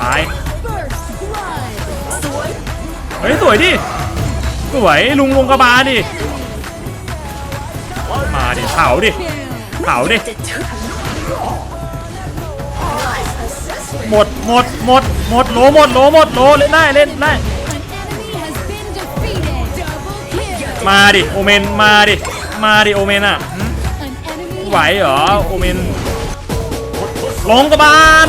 ตายเฮ้ยสวยดิสวยลุงลงกระบาดิมาดิเผาดิเผาดิหมดหมดหมดหมดโลหมดโลหมดโลเล่นได้เล่นได้มาดิโอเมนมาดิมาดิโอเมนอะไหวเหรอโอเมนลงกระบาล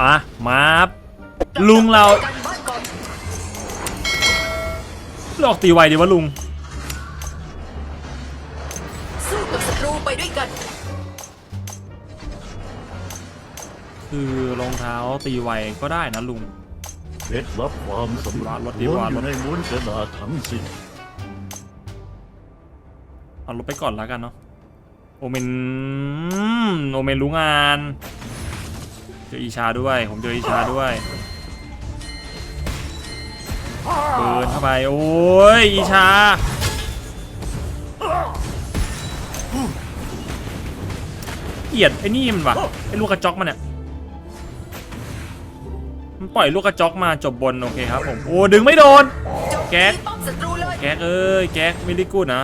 อะมาครับลุงเรากันบ้านก่อนลอกตีไวดีวะลุงสู้กับศัตรูไปด้วยกัน คือรองเท้าตีไวก็ได้นะลุงเคล็ดลับความสำเร็จรถดีล้วนกว่าอรถยู่ในม้วนกระดาษทั้งสิ้นเอารถไปก่อนแล้วกันเนาะโอเมนโอเมนรู้งาน เจออีชาด้วย ผมเจออีชาด้วยเบินเข้าไป โอ้ย อีชา เกลียดไอ้นี่มันวะไอ้ลูกกระจอกมันเนี่ยมันปล่อยลูกกระจอกมาจบบน โอเคครับผม โอ้ ดึงไม่โดนโจมแก๊กตีป้อมศัตรูเลยแก๊กเอ้ย แก๊กไม่ได้กูดนะ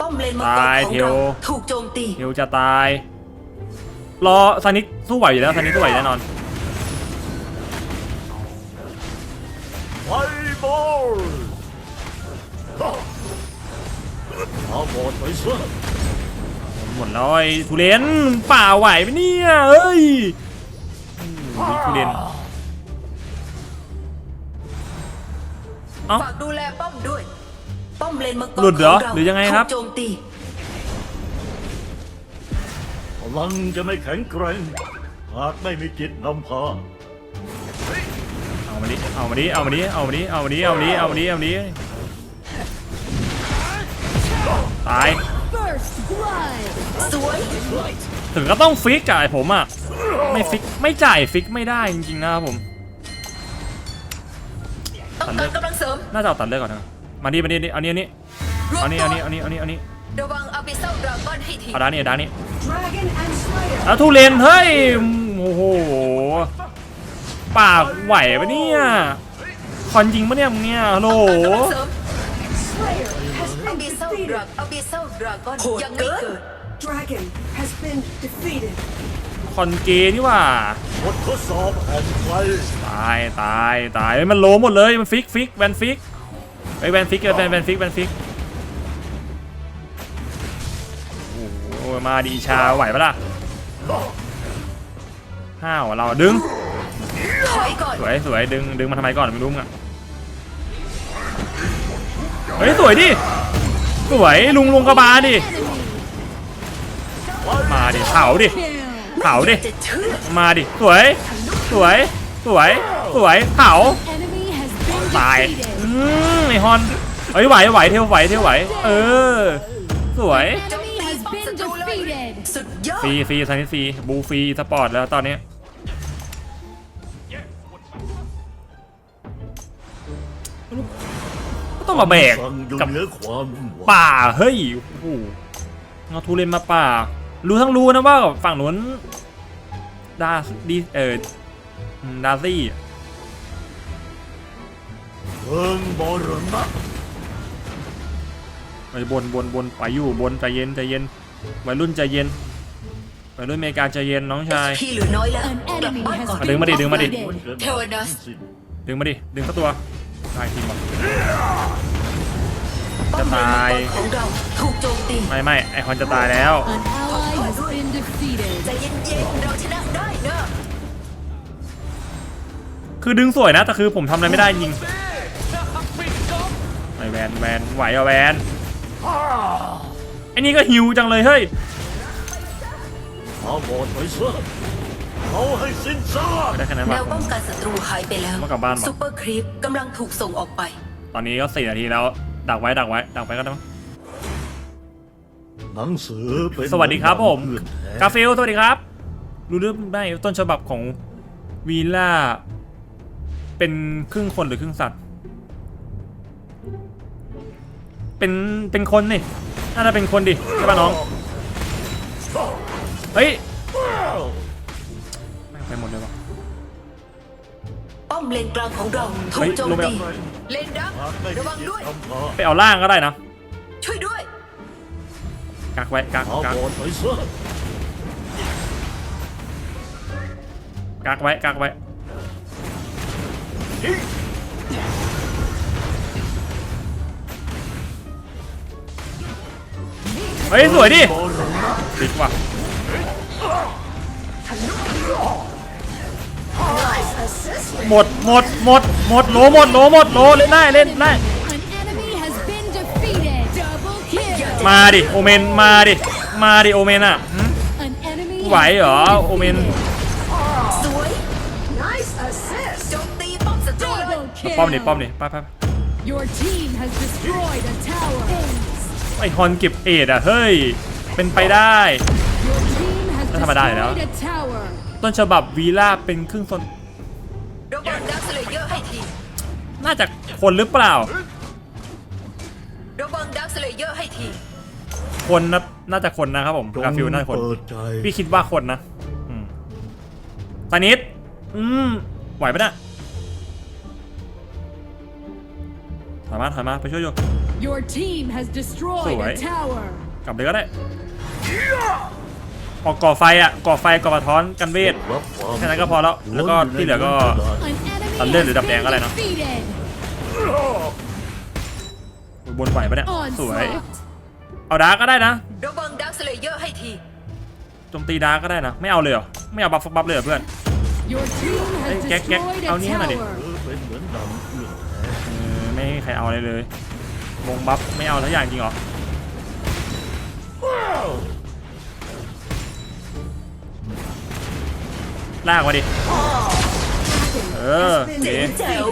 ป้อมเลนมังกรตายของเทวเราถูกโจมตีเฮลจะตาย รอซานิกสู้ไหวอยู่แล้วซานิกสู้ไหวแน่นอน ไฟบอลอาบอดไปซะหมดแล้วไอ้ทุเรนป่าไหวไหมเนี่ยเอ้ยอืมนี่ทุเรนเอ้า ฝากดูแลป้อมด้วย ป้อมเลนมังกรหลุดเหรอขาหรือยังไงครับ ถูกโจมตี ลังจะไม่แข็งแกร่งหากไม่มีจิตนำพาเอามาดิเอามาดิเอามาดิเอามาดิเอามาดิเอามาดิเอามาดิเอามาดิตาย First blood. สวยถึงก็ต้องฟิกจ่ายผมอะไม่ฟิกไม่จ่ายฟิกไม่ได้จริงๆนะครับผมต้องการกำลังเสริมน่าจะเอาตัดเลือกก่อนนะมาดิมาดิเอานี้เอานี้รวมเอานี้ตัเอาวนี้เอานี้เอานี้เอานี้ ระวังอาบิเซลดราก้อนให้ทีเอาด้านนี้เอาด้านนี้ Dragon and Slayer แล้วทุเรนเฮ้ย โอ้โห ปากไหวปะเนี่ยคอนจริงปะเนี่ยมึงเนี่ยฮัลโหลต้องการกำลังเสริมอาบิเซลดราอาบิเซลดราก้อนยังไม่เกิด Dragon has been defeated. คอนเกย์นี่หว่า บททดสอบแห่งไฟตายตายตายเฮ้ยมันโลหมดเลย มันฟิกฟิกแวนฟิกไอ้ยแวนฟิกแวนแวนฟิกแวนฟิก มาดีชาไหวปะล่ะห้าวเราดึง สวยสวยดึงดึงมาทำไมก่อนไม่รู้มึงอะเฮ้ยสวยดิสวยลุงลุงกระบาดิมาดิเผาดิเผาดิมาดิสวยสวยสวยสวยเผาตายอืมไอฮอนเฮ้ยไหวไหวเทวไหวเทวไหว เออ สวย สุดยอดฟรีฟรีซันนี่ฟรีบูฟรีสปอร์ตแล้วตอนนี้ก็ต้องมาแบกกับเนือความป่าเฮ้ยโอ้โหเอาทุเรนมาป่า รู้ทั้งรู้นะว่าฝั่งนู้นดาดีเออดาซี่เพิงบรณะไปบนบนบนไปอยู่บนใจเย็นใจเย็น วัยรุ่นใจเย็นวัยรุ่นอเมริกาใจเย็นน้องชาย พี่เหลือน้อยแล้ว An กลับ enemy บ้าน has ก่อนดึงมาดิดึงมาดิม้วน defeated. กระดาษเทวดาทั้งสิ้นดึงมาดิ ดึงเข้าตัวตายทีมวะป้อมเลนมังจะตายกรของเราถูกโจมตีไม่ไม่ไอคอนจะตายแล้ว An ally has been ใจ defeated. เย็นๆเราชนะได้นะคือดึงสวยนะ แต่คือผมทำอะไรไม่ได้จริงแวนแวนไหวเหรอะแวน ไอ้นี่ก็หิวจังเลยเฮ้ยเอาหมดไปซะเอาให้สิ้นซากไม่ได้คะแนนแนว่ะวป้องกันศัตรูหายไปแล้วต้องกลับบ้านเหรอซูเปอร์ครีปกำลังถูกส่งออกไป ตอนนี้ก็สี่นาทีแล้ว ดักไว้ดักไว้ ดักไว้ก็ได้มั้งหนังสือเป็นสวัสดีครับผมเพื่อนแท้กาฟิลสวัสดีครับ รู้เรื่องได้ต้นฉบับของวีล่าเป็นครึ่งคนหรือครึ่งสัตว์ เป็นเป็นคนนี่ น่าจะเป็นคนดิใช่ป่ะน้อง เฮ้ยแม่งไปหมดเลยวะ ป้อมเลนกลางของเราถูเฮ้กยโจมลงไปตีเอาเลนดักหากไม่มีระวังจิตด้วยทำพาไปเอาล่างก็ได้นะช่วยด้วย กักไว้กักเอากักหมดไปซะกักไว้กักไว้ เฮ้ยสวยดิติดว่ะหมดหมดหมดหมดโลหมดโลหมดโลเล่นได้เล่นได้มาดิโอเมนมาดิมาดิโอเมนอะไหวเหรอโอเมนป้อมนี่ป้อมนี่ไปไป ไป Your team has destroyed a tower. Ace. ไอฮอนเก็บเอ็ดอะเฮ้ย เป็นไปได้ Your team has ธรรมดาอยู่แล้ว destroyed a tower. ต้นฉบับวีล่าเป็นครึ่งซนระวังดักสเลเยอร์ให้ทีน่าจะคนหรือเปล่าระวังดักสเลเยอร์ให้ทีคนนะน่าจะคนนะครับผมจงกาฟิลน่าจะคนเปิดใจพี่คิดว่าคนนะอืมตานิดอืมไหวปะเนี่ยถอยมาถอยมาไปช่วยโย Your team has destroyed a Alright. tower. กลับเลยก็ได้ ออกก่อไฟอะ ก่อไฟก่อกระท้อนกันเวทรับความแค่นั้นก็พอแล้ว แล้วก็ที่เหลือก็ An enemy Tầm lên has để đập đèn been cái này nào. defeated. บนไหวปะเนี่ย สวย Onslaught. เอาดาร์กก็ได้นะ ระวังดักสเลเยอร์ให้ที โจมตีดาร์กก็ได้นะ ไม่เอาเลยเหรอ ไม่เอาบัฟบัฟเลยเหรอเพื่อน Your team has Ê, két, két, destroyed ao a ní mà đi. tower. เออเป็นเหมือนดำเพื่อนแท้เออไม่ให้ใครเอาอะไรเลย วงบัฟไม่เอาทั้งอย่างจริงเหรอลากมาดิ เออโอเคแจ๋ว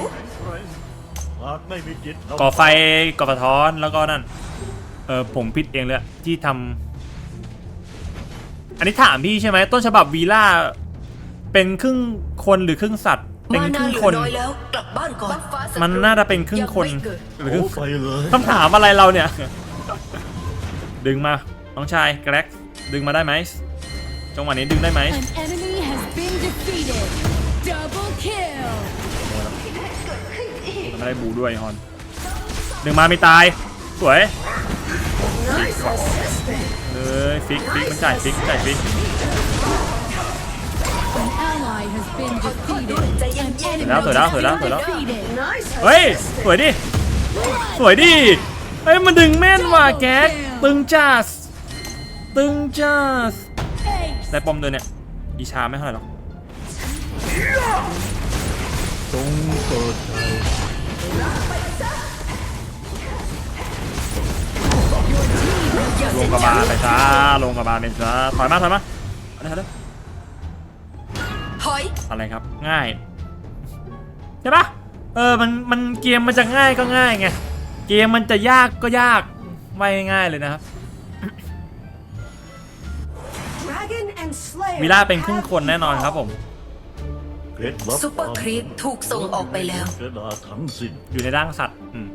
หากไม่มีจิตทำก่อไฟก่อสะท้อนแล้วก็นั่น เออผมผิดเองเลยที่ทำอันนี้ถามพี่ใช่ไหมต้นฉบับวีล่าเป็นครึ่งคนหรือครึ่งสัตว์ เป็นมาคนารึ่งเหลืคอนน้อยแล้วกลับบ้านก่อนมันน่าจะเป็นครึ่งคนยังไม่เกิดหรือครึ่งโอ้ไปเลยต้องถามอะไรเราเนี่ย ดึงมา น้องชายแกร็กดึงมาได้ไหมจังหวะนี้ดึงได้ไหม An enemy has been defeated. Double kill. ไม่ได้บูด้วยฮอนดึงมาไม่ตาย สวย Nice assisting. เอ้ยฟิกฟิกมันจ่ายฟิกจ่ายฟิก An ally has been defeated. An enemy Thở đó, thở đó, has thở been đó. defeated. Nice เฮ้ย assisting. สวยดิสวยดิเฮ้ยมันดึงแม่นว่ะแก๊กตึงจัสตึงจัส Ace. ได้ปอมเดินเนี่ยอีชาไม่เท่าไหร่หรอกจงเปิดใจลงกระบาลไปซะลงกระบาลไปซะถอยมาถอยมาเอาเลยเอาเลยถอยอะไรครับง่าย ใช่ปะเออมันมันเกมมันจะง่ายก็ง่ายไงเกมมันจะยากก็ยากไม่ง่ายเลยนะครับ Dragon and Slayer. วิล่าเป็นครึ่งคนแน่นอนครับผมเคล็ดลับซูเปอร์ครีปถูกส่งออกไปแล้วกระดาษทั้งสิ้นอยู่ในร่างสัตว์อืม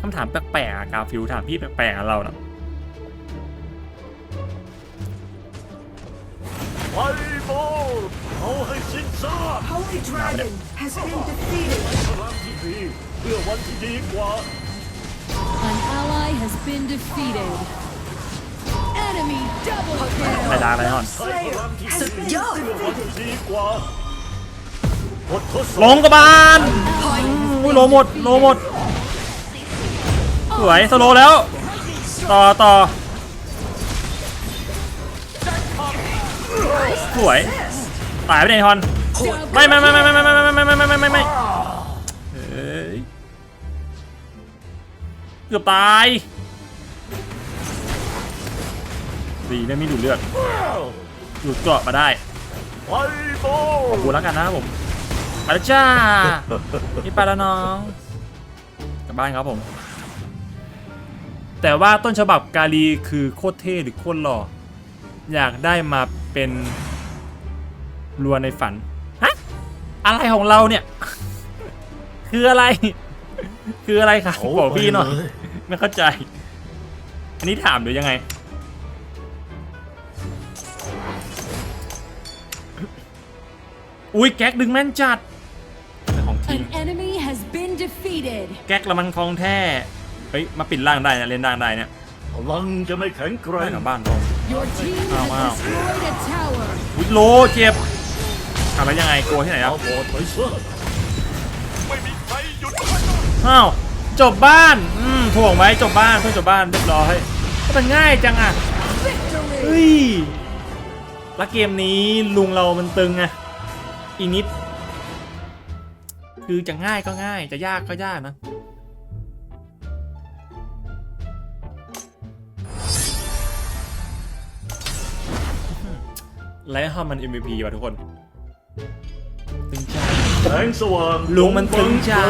คำถามแปลกๆอะกาฟิวถามพี่แปลกๆอะเรานะไฟโบลเอาให้สิ้นซาก Holy Dragon has been defeated. An ally has been defeated. Enemy double kill. ไปดาไปก่อน Slayer has been defeated. ลงกระบาล Point อุ้ยโลหมดโลหมด สวยสโลว์แล้ว ต่อต่อสวย assist. ตายไปไหนฮอนไม่ไม่ไม่ไม่ไม่ไม่ไม่ไม่ไม่ไม่ไม่ไม่ไม่เอ้ยเกือบตายดีนะไม่ดูดเลือดดูดเกาะมาได้ไฟโตขอบคุณแล้วกันนะครับผมไปแล้วจ้านี่ไปแล้วน้องกลับบ้านครับผม แต่ว่าต้นฉบับกาลีคือโคตรเท่หรือโคตรหล่ออยากได้มาเป็น รัวในฝันฮะอะไรของเราเนี่ย คืออะไร คืออะไรครับบอกพี่หน่อยไม่เข้าใจ อันนี้ถามหรือยังไง อุ้ยแก๊กดึงแม่นจัดเป็นของทีม An enemy has been defeated. แก๊กละมังทองแท้เฮ้ยมาปิดล่างได้นะเล่นล่างได้เนี่ยพลังจะไม่แข็งแกร่ได้งกลับบ้านลง Your team Wow, has wow. destroyed a tower. วิโลเจ็บ ทำแล้วยังไงกลัวที่ไหนคเอารับบอดไปซะอ้าวจบบ้าน อืมถ่วงไว้จบบ้านเพื่อนจบบ้านเรียบร้อยก็มันง่ายจังอะเฮ้ยแล้วเกมนี้ลุงเรามันตึงอะอีนิด คือจะง่ายก็ง่ายจะยากก็ยากนะไลท์ฮามัน MVP ว่ะทุกคน ตึงจ้าแสงสว่างลุงมันตึงจ้า